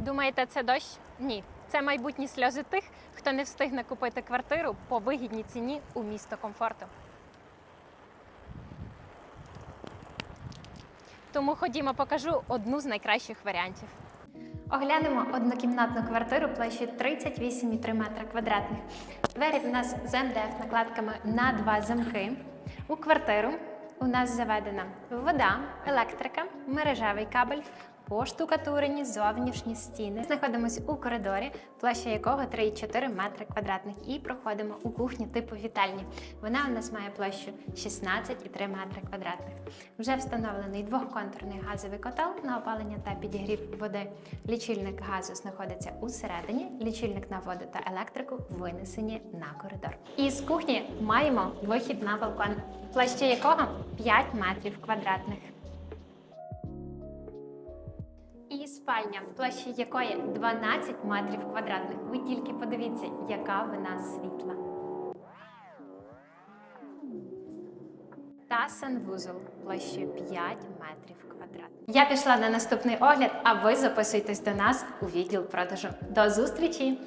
Думаєте, це дощ? Ні. Це майбутні сльози тих, хто не встигне купити квартиру по вигідній ціні у місто комфорту. Тому ходімо, покажу одну з найкращих варіантів. Оглянемо однокімнатну квартиру площею 38,3 метра квадратних. Двері в нас з МДФ накладками на два замки. У квартиру у нас заведена вода, електрика, мережевий кабель, поштукатурені зовнішні стіни. Знаходимося у коридорі, площа якого 3,4 метри квадратних, і проходимо у кухню типу вітальні. Вона у нас має площу 16,3 метри квадратних. Вже встановлений двохконтурний газовий котел на опалення та підігрів води. Лічильник газу знаходиться усередині, лічильник на воду та електрику винесені на коридор. І з кухні маємо вихід на балкон, площа якого 5 метрів квадратних. І спальня, площа якої 12 метрів квадратних. Ви тільки подивіться, яка вона світла. Та санвузол площею 5 метрів квадратних. Я пішла на наступний огляд, а ви записуйтесь до нас у відділ продажу. До зустрічі!